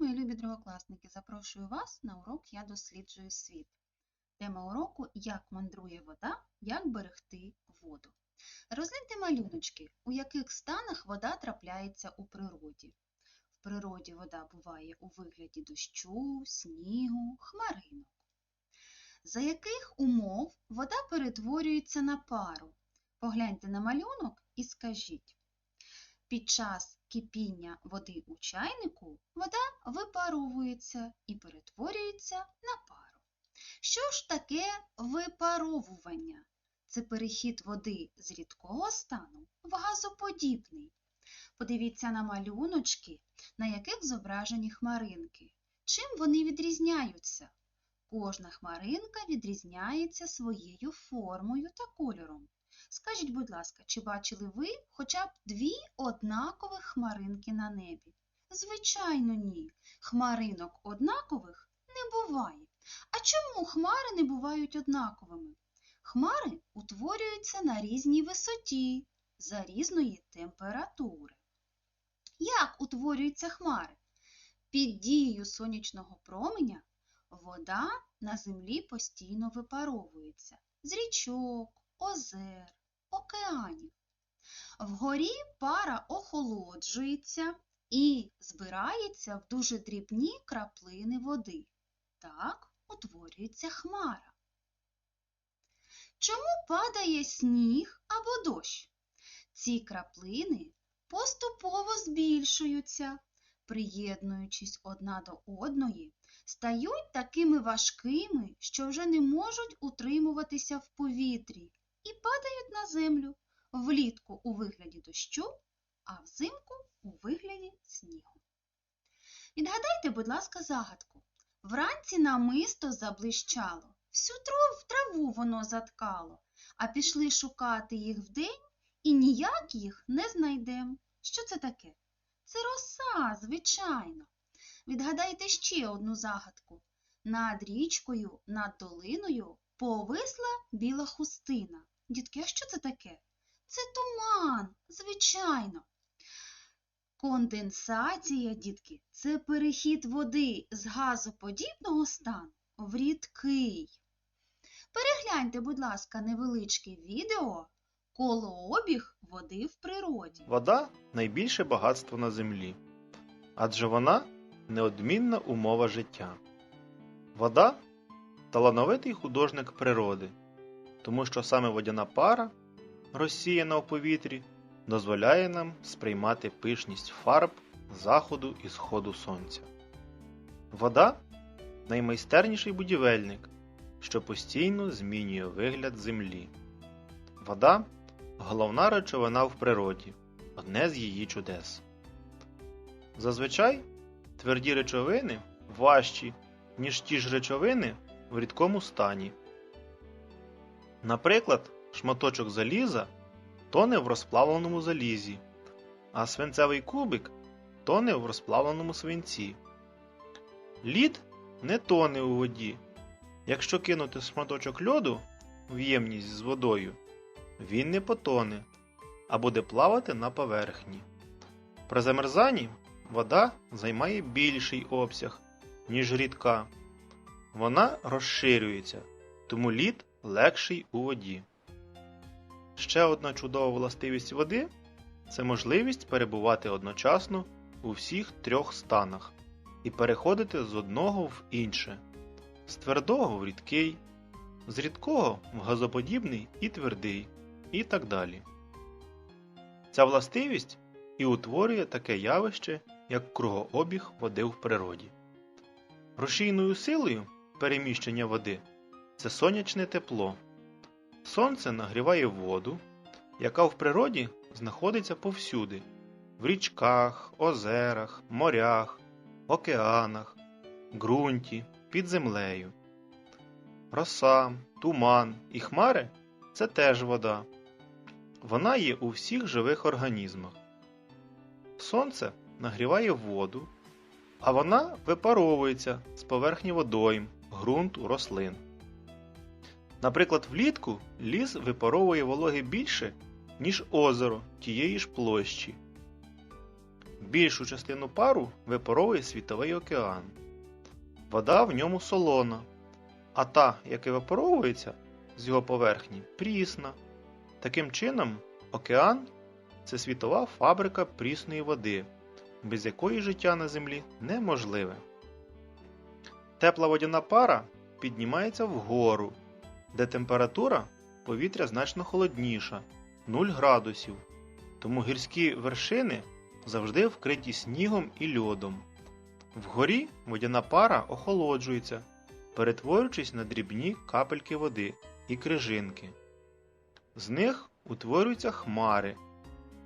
мої любі другокласники! Запрошую вас на урок Я досліджую світ. Тема уроку Як мандрує вода, як берегти воду. Розгляньте малюночки, у яких станах вода трапляється у природі. В природі вода буває у вигляді дощу, снігу, хмаринок. За яких умов вода перетворюється на пару? Погляньте на малюнок і скажіть. Під час кипіння води у чайнику вода випаровується і перетворюється на пару. Що ж таке випаровування? Це перехід води з рідкого стану в газоподібний. Подивіться на малюночки, на яких зображені хмаринки. Чим вони відрізняються? Кожна хмаринка відрізняється своєю формою та кольором. Скажіть, будь ласка, чи бачили ви хоча б дві однакових хмаринки на небі? Звичайно, ні. Хмаринок однакових не буває. А чому хмари не бувають однаковими? Хмари утворюються на різній висоті за різної температури. Як утворюються хмари? Під дією сонячного променя вода на землі постійно випаровується з річок, озер, океанів. Вгорі пара охолоджується і збирається в дуже дрібні краплини води. Так утворюється хмара. Чому падає сніг або дощ? Ці краплини поступово збільшуються, приєднуючись одна до одної, стають такими важкими, що вже не можуть утримуватися в повітрі і падають на землю влітку у вигляді дощу, а взимку у вигляді снігу. Відгадайте, будь ласка, загадку. Вранці намисто заблищало, всю траву воно заткало, а пішли шукати їх вдень і ніяк їх не знайдем. Що це таке? Це роса, звичайно. Відгадайте ще одну загадку. Над річкою, над долиною повисла біла хустина. Дітки, а що це таке? Це туман, звичайно. Конденсація, дітки, це перехід води з газоподібного стану в рідкий. Перегляньте, будь ласка, невеличке відео колообіг води в природі. Вода найбільше багатство на землі, адже вона неодмінна умова життя. Вода талановитий художник природи, тому що саме водяна пара, розсіяна у повітрі, дозволяє нам сприймати пишність фарб заходу і сходу сонця. Вода наймайстерніший будівельник, що постійно змінює вигляд землі. Вода головна речовина в природі, одне з її чудес. Зазвичай тверді речовини важчі, ніж ті ж речовини в рідкому стані. Наприклад, шматочок заліза тоне в розплавленому залізі, а свинцевий кубик тоне в розплавленому свинці. Лід не тоне у воді. Якщо кинути шматочок льоду в ємність з водою, він не потоне, а буде плавати на поверхні. При замерзанні вода займає більший обсяг, ніж рідка. Вона розширюється, тому лід легший у воді. Ще одна чудова властивість води це можливість перебувати одночасно у всіх трьох станах і переходити з одного в інше, з твердого в рідкий, з рідкого в газоподібний і твердий, і так далі. Ця властивість і утворює таке явище, як кругообіг води в природі. Рушійною силою переміщення води це сонячне тепло. Сонце нагріває воду, яка в природі знаходиться повсюди в річках, озерах, морях, океанах, ґрунті, під землею. Роса, туман і хмари це теж вода. Вона є у всіх живих організмах. Сонце нагріває воду, а вона випаровується з поверхні водойм, ґрунту, рослин. Наприклад, влітку ліс випаровує вологи більше, ніж озеро тієї ж площі. Більшу частину пару випаровує світовий океан. Вода в ньому солона, а та, яка випаровується з його поверхні, прісна. Таким чином, океан це світова фабрика прісної води, без якої життя на землі неможливе. Тепла водяна пара піднімається вгору, де температура повітря значно холодніша 0 градусів, тому гірські вершини завжди вкриті снігом і льодом. Вгорі водяна пара охолоджується, перетворюючись на дрібні капельки води і крижинки. З них утворюються хмари,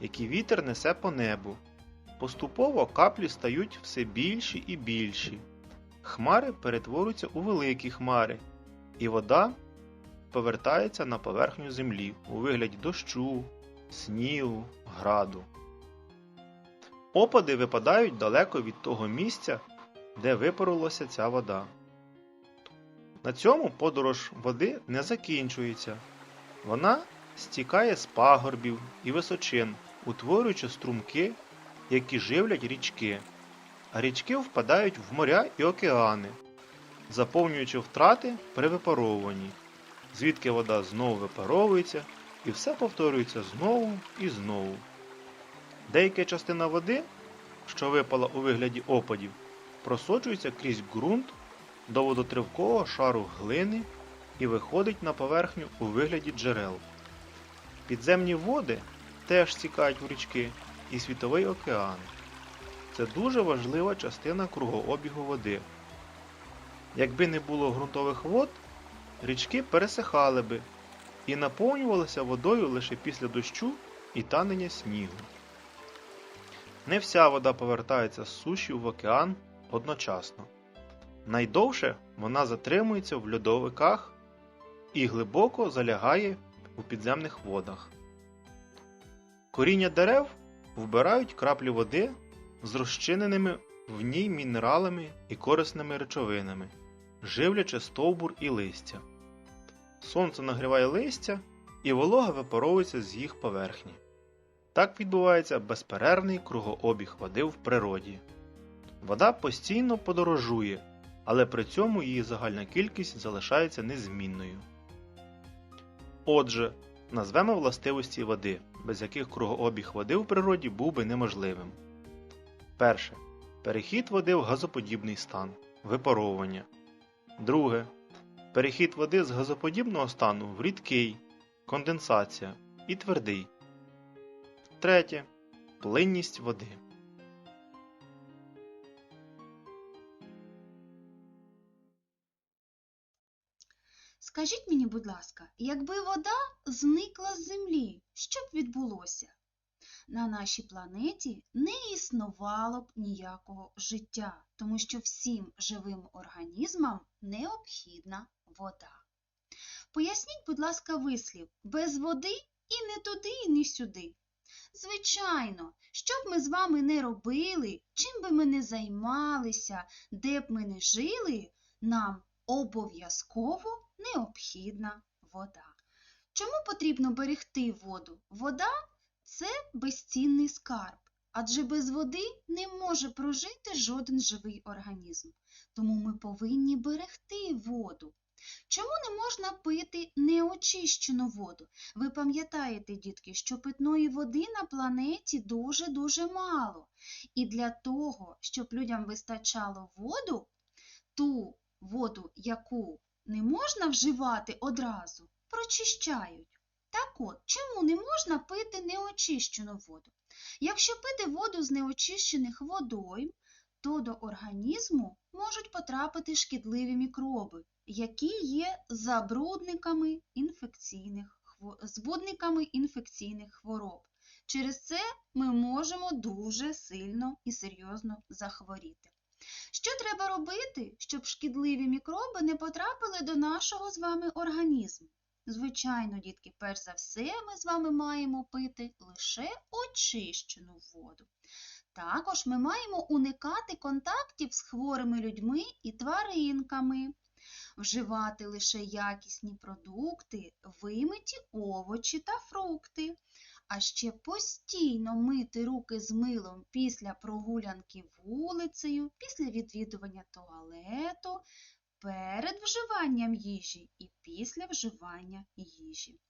які вітер несе по небу. Поступово каплі стають все більші і більші. Хмари перетворюються у великі хмари, і вода повертається на поверхню землі у вигляді дощу, снігу, граду. Опади випадають далеко від того місця, де випарилася ця вода. На цьому подорож води не закінчується. Вона стікає з пагорбів і височин, утворюючи струмки, які живлять річки, річки впадають в моря і океани, заповнюючи втрати при випаровуванні, звідки вода знову випаровується і все повторюється знову і знову. Деяка частина води, що випала у вигляді опадів, просочується крізь ґрунт до водотривкого шару глини і виходить на поверхню у вигляді джерел. Підземні води теж стікають в річки і світовий океан. Це дуже важлива частина кругообігу води. Якби не було ґрунтових вод, річки пересихали би і наповнювалися водою лише після дощу і танення снігу. Не вся вода повертається з суші в океан одночасно. Найдовше вона затримується в льодовиках і глибоко залягає у підземних водах. Коріння дерев вбирають краплі води з розчиненими в ній мінералами і корисними речовинами, живлячи стовбур і листя. Сонце нагріває листя, і волога випаровується з їх поверхні. Так відбувається безперервний кругообіг води в природі. Вода постійно подорожує, але при цьому її загальна кількість залишається незмінною. Отже, назвемо властивості води, без яких кругообіг води в природі був би неможливим. Перше. Перехід води в газоподібний стан випаровування. Друге. Перехід води з газоподібного стану в рідкий конденсація і твердий. Третє. Плинність води. Скажіть мені, будь ласка, якби вода зникла з землі, що б відбулося? На нашій планеті не існувало б ніякого життя, тому що всім живим організмам необхідна вода. Поясніть, будь ласка, вислів без води і не туди, і не сюди. Звичайно, що б ми з вами не робили, чим би ми не займалися, де б ми не жили, нам обов'язково необхідна вода. Чому потрібно берегти воду? Вода це безцінний скарб, адже без води не може прожити жоден живий організм. Тому ми повинні берегти воду. Чому не можна пити неочищену воду? Ви пам'ятаєте, дітки, що питної води на планеті дуже-дуже мало. І для того, щоб людям вистачало воду, ту воду, яку не можна вживати одразу, прочищають. Так от, чому не можна пити неочищену воду? Якщо пити воду з неочищених водойм, то до організму можуть потрапити шкідливі мікроби, які є забрудниками інфекційних, збудниками інфекційних хвороб. Через це ми можемо дуже сильно і серйозно захворіти. Що треба робити, щоб шкідливі мікроби не потрапили до нашого з вами організму? Звичайно, дітки, перш за все, ми з вами маємо пити лише очищену воду. Також ми маємо уникати контактів з хворими людьми і тваринками, вживати лише якісні продукти, вимиті овочі та фрукти, а ще постійно мити руки з милом після прогулянки вулицею, після відвідування туалету, перед вживанням їжі і після вживання їжі.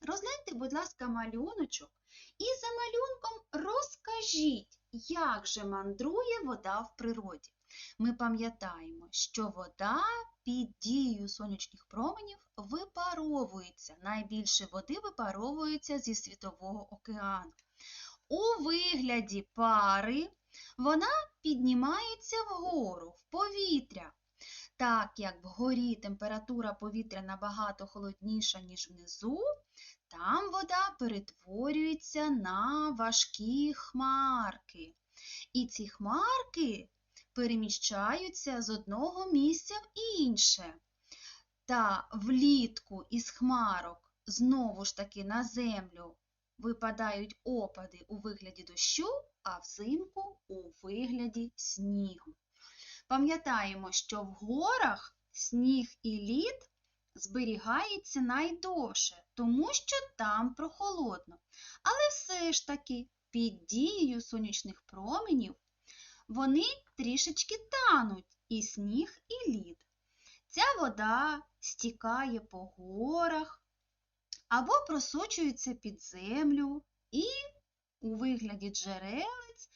Розгляньте, будь ласка, малюночок і за малюнком розкажіть, як же мандрує вода в природі. Ми пам'ятаємо, що вода під дією сонячних променів випаровується. Найбільше води випаровується зі Світового океану. У вигляді пари вона піднімається вгору, в повітря. Так як вгорі температура повітря набагато холодніша, ніж внизу, там вода перетворюється на важкі хмарки. І ці хмарки переміщаються з одного місця в інше. Та влітку із хмарок знову ж таки на землю випадають опади у вигляді дощу, а взимку у вигляді снігу. Пам'ятаємо, що в горах сніг і лід зберігається найдовше, тому що там прохолодно. Але все ж таки під дією сонячних променів вони трішечки тануть і сніг, і лід. Ця вода стікає по горах або просочується під землю і у вигляді джерелець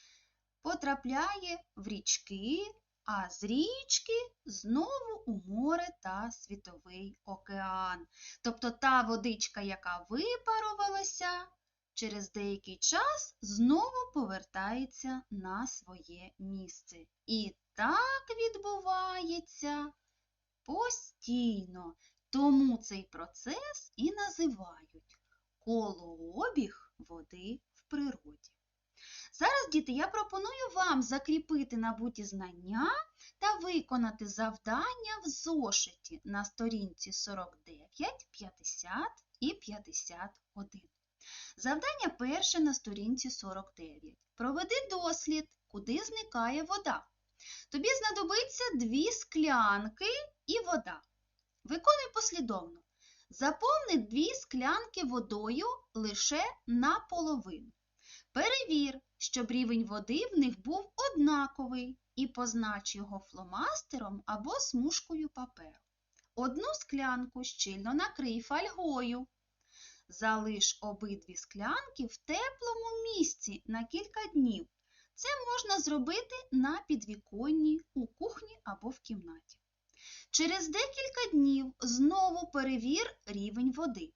потрапляє в річки, а з річки знову у море та світовий океан. Тобто та водичка, яка випарувалася, через деякий час знову повертається на своє місце. І так відбувається постійно. Тому цей процес і називають колообіг води в природі. Зараз, діти, я пропоную вам закріпити набуті знання та виконати завдання в зошиті на сторінці 49, 50 і 51. Завдання перше на сторінці 49. Проведи дослід, куди зникає вода. Тобі знадобиться дві склянки і вода. Виконуй послідовно. Заповни дві склянки водою лише наполовину. Перевір, щоб рівень води в них був однаковий і познач його фломастером або смужкою паперу. Одну склянку щільно накрий фольгою. Залиш обидві склянки в теплому місці на кілька днів. Це можна зробити на підвіконні, у кухні або в кімнаті. Через декілька днів знову перевір рівень води.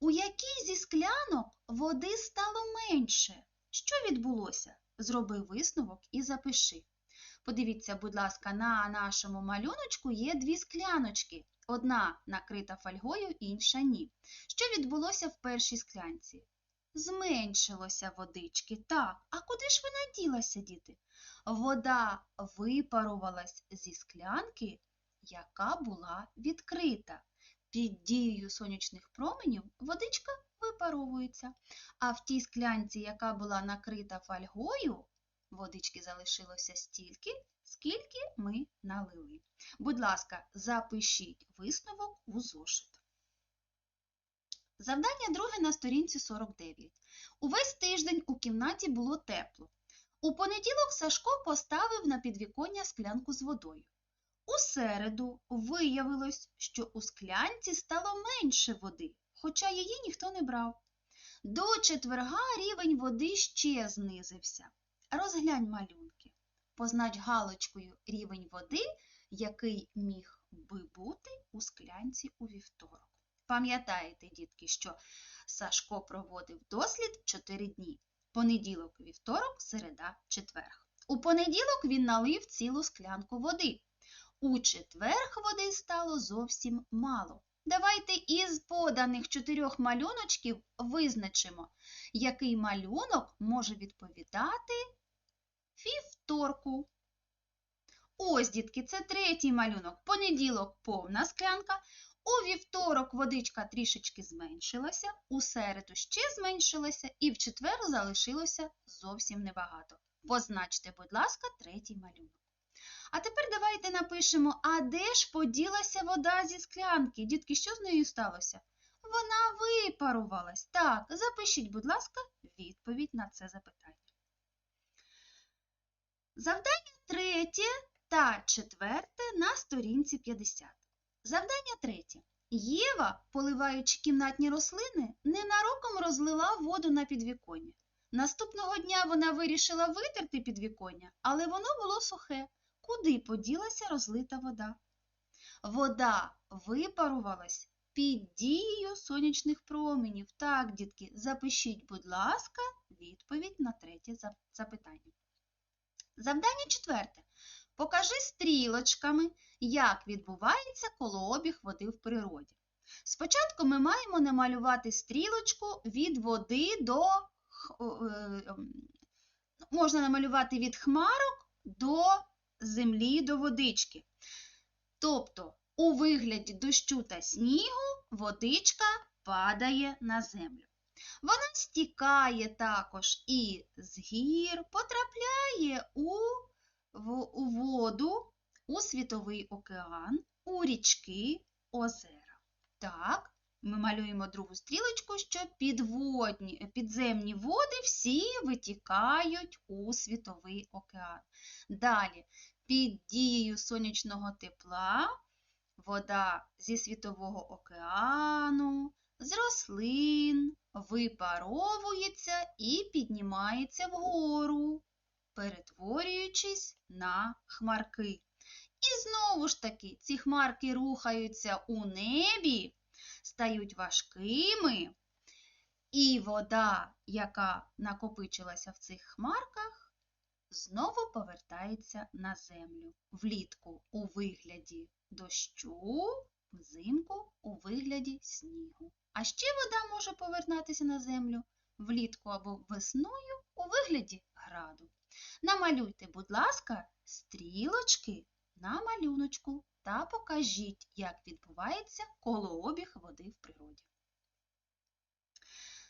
У якій зі склянок води стало менше? Що відбулося? Зроби висновок і запиши. Подивіться, будь ласка, на нашому малюночку є дві скляночки. Одна накрита фольгою, інша ні. Що відбулося в першій склянці? Зменшилося водички. Так, а куди ж вона ділася, діти? Вода випарувалась зі склянки, яка була відкрита. Під дією сонячних променів водичка випаровується, а в тій склянці, яка була накрита фольгою, водички залишилося стільки, скільки ми налили. Будь ласка, запишіть висновок у зошит. Завдання друге на сторінці 49. Увесь тиждень у кімнаті було тепло. У понеділок Сашко поставив на підвіконня склянку з водою. У середу виявилось, що у склянці стало менше води, хоча її ніхто не брав. До четверга рівень води ще знизився. Розглянь малюнки. Познач галочкою рівень води, який міг би бути у склянці у вівторок. Пам'ятаєте, дітки, що Сашко проводив дослід 4 дні. Понеділок, вівторок, середа, четверг. У понеділок він налив цілу склянку води. У четверг води стало зовсім мало. Давайте із поданих чотирьох малюночків визначимо, який малюнок може відповідати вівторку. Ось, дітки, це третій малюнок. Понеділок повна склянка. У вівторок водичка трішечки зменшилася, у середу ще зменшилася, і в четвер залишилося зовсім небагато. Позначте, будь ласка, третій малюнок. А тепер давайте напишемо, а де ж поділася вода зі склянки? Дітки, що з нею сталося? вона випарувалась? Так, запишіть, будь ласка, відповідь на це запитання. Завдання третє та четверте на сторінці 50. Завдання третє. Єва, поливаючи кімнатні рослини, ненароком розлила воду на підвіконня. Наступного дня вона вирішила витерти підвіконня, але воно було сухе. Куди поділася розлита вода? Вода випарувалась під дією сонячних променів. Так, дітки, запишіть, будь ласка, відповідь на третє запитання. Завдання четверте. Покажи стрілочками, як відбувається колообіг води в природі. Спочатку ми маємо намалювати стрілочку від води до е, ем, можна намалювати від хмарок до землі, до водички. Тобто, у вигляді дощу та снігу водичка падає на землю. Вона стікає також і з гір, потрапляє у, в, у воду, у світовий океан, у річки, озера. Так, ми малюємо другу стрілочку, що підводні, підземні води всі витікають у світовий океан. Далі, під дією сонячного тепла, вода зі світового океану, з рослин випаровується і піднімається вгору, перетворюючись на хмарки. І знову ж таки ці хмарки рухаються у небі, стають важкими, і вода, яка накопичилася в цих хмарках, знову повертається на землю влітку у вигляді дощу, взимку у вигляді снігу. А ще вода може повертатися на землю влітку або весною у вигляді граду. Намалюйте, будь ласка, стрілочки на малюночку та покажіть, як відбувається колообіг води в природі.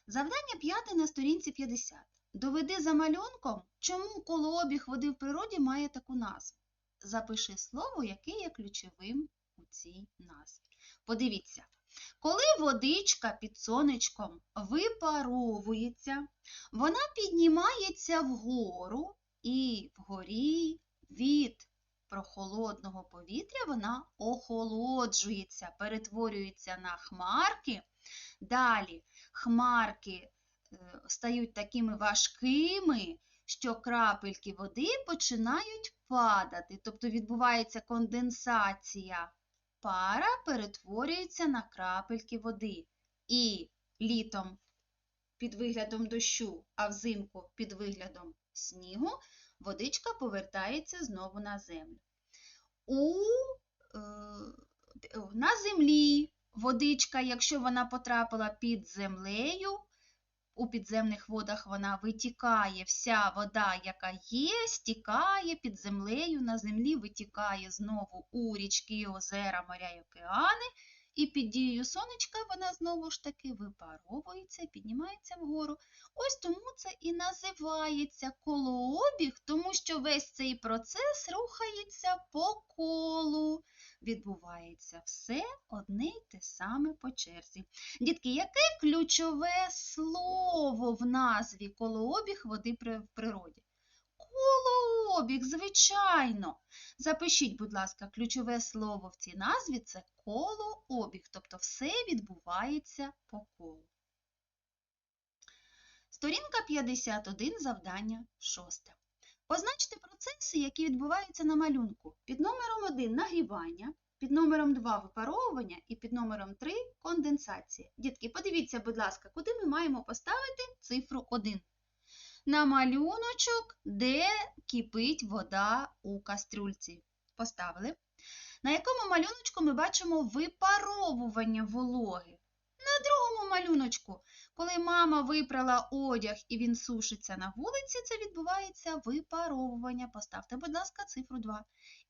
Завдання п'яте на сторінці 50. Доведи за малюнком, чому колообіг води в природі має таку назву. Запиши слово, яке є ключовим у цій назві. Подивіться, коли водичка під сонечком випаровується, вона піднімається вгору і вгорі від прохолодного повітря вона охолоджується, перетворюється на хмарки. Далі хмарки е, стають такими важкими, що крапельки води починають падати, тобто відбувається конденсація. Пара перетворюється на крапельки води. І літом під виглядом дощу, а взимку під виглядом снігу водичка повертається знову на землю. У, е, на землі водичка, якщо вона потрапила під землею, у підземних водах вона витікає, вся вода, яка є, стікає під землею, на землі витікає знову у річки, озера, моря й океани, і під дією сонечка вона знову ж таки випаровується, піднімається вгору. Ось тому і називається колообіг, тому що весь цей процес рухається по колу. Відбувається все одне й те саме по черзі. Дітки, яке ключове слово в назві колообіг води в природі? Колообіг, звичайно. Запишіть, будь ласка, ключове слово в цій назві це колообіг, тобто все відбувається по колу. Сторінка 51, завдання 6. Позначте процеси, які відбуваються на малюнку. Під номером 1 нагрівання, під номером 2 випаровування і під номером 3 конденсація. Дітки, подивіться, будь ласка, куди ми маємо поставити цифру 1. На малюночок, де кипить вода у кастрюльці. Поставили. На якому малюночку ми бачимо випаровування вологи. На другому малюночку, коли мама випрала одяг і він сушиться на вулиці, це відбувається випаровування. Поставте, будь ласка, цифру 2.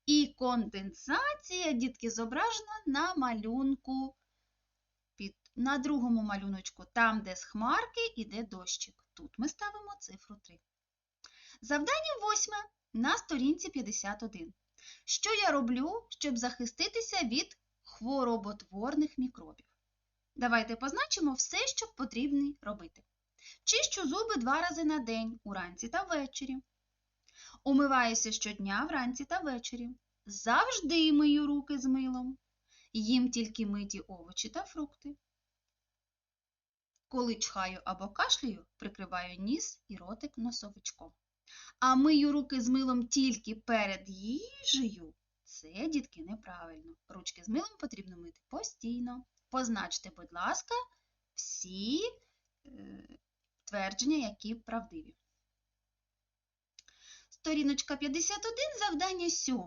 І конденсація, дітки, зображена на малюнку. Під, на другому малюночку, там, де з хмарки іде дощик. Тут ми ставимо цифру 3. Завдання восьме на сторінці 51. Що я роблю, щоб захиститися від хвороботворних мікробів? Давайте позначимо все, що потрібно робити. Чищу зуби два рази на день, уранці та ввечері. Умиваюся щодня вранці та ввечері. Завжди мию руки з милом. Їм тільки миті овочі та фрукти. Коли чхаю або кашлюю, прикриваю ніс і ротик носовичком. А мию руки з милом тільки перед їжею. Це, дітки, неправильно. Ручки з милом потрібно мити постійно. Позначте, будь ласка, всі е, твердження, які правдиві. Сторіночка 51, завдання 7.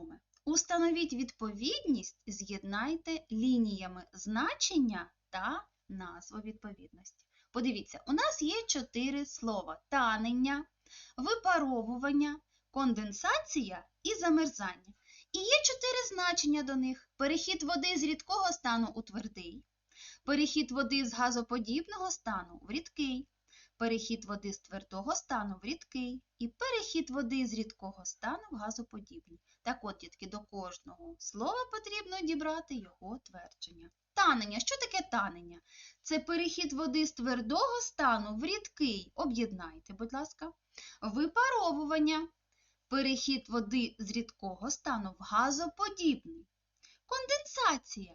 Установіть відповідність, з'єднайте лініями значення та назву відповідності. Подивіться, у нас є чотири слова: танення, випаровування, конденсація і замерзання. І є чотири значення до них: перехід води з рідкого стану у твердий, перехід води з газоподібного стану в рідкий, перехід води з твердого стану в рідкий і перехід води з рідкого стану в газоподібний. Так от, дітки, до кожного слова потрібно дібрати його твердження. Танення. Що таке танення? Це перехід води з твердого стану в рідкий. Об'єднайте, будь ласка. Випаровування. Перехід води з рідкого стану в газоподібний. Конденсація.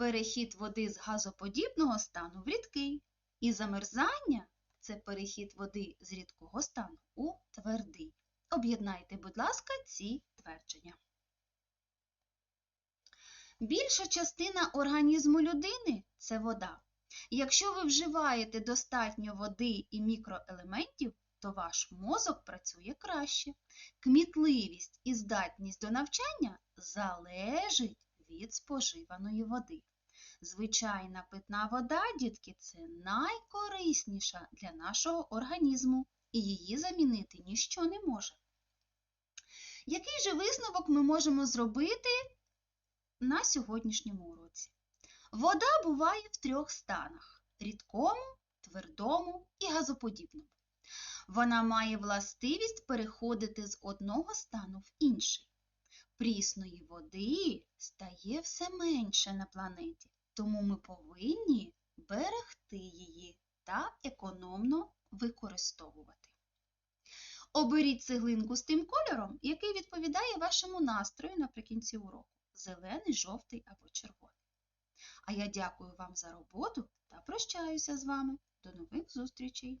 Перехід води з газоподібного стану в рідкий. І замерзання це перехід води з рідкого стану у твердий. Об'єднайте, будь ласка, ці твердження. Більша частина організму людини це вода. Якщо ви вживаєте достатньо води і мікроелементів, то ваш мозок працює краще. Кмітливість і здатність до навчання залежить від споживаної води. Звичайна питна вода, дітки, це найкорисніша для нашого організму, і її замінити ніщо не може. Який же висновок ми можемо зробити на сьогоднішньому уроці? Вода буває в трьох станах рідкому, твердому і газоподібному. Вона має властивість переходити з одного стану в інший. Прісної води стає все менше на планеті, тому ми повинні берегти її та економно використовувати. Оберіть цеглинку з тим кольором, який відповідає вашому настрою наприкінці уроку зелений, жовтий або червоний. А я дякую вам за роботу та прощаюся з вами. До нових зустрічей!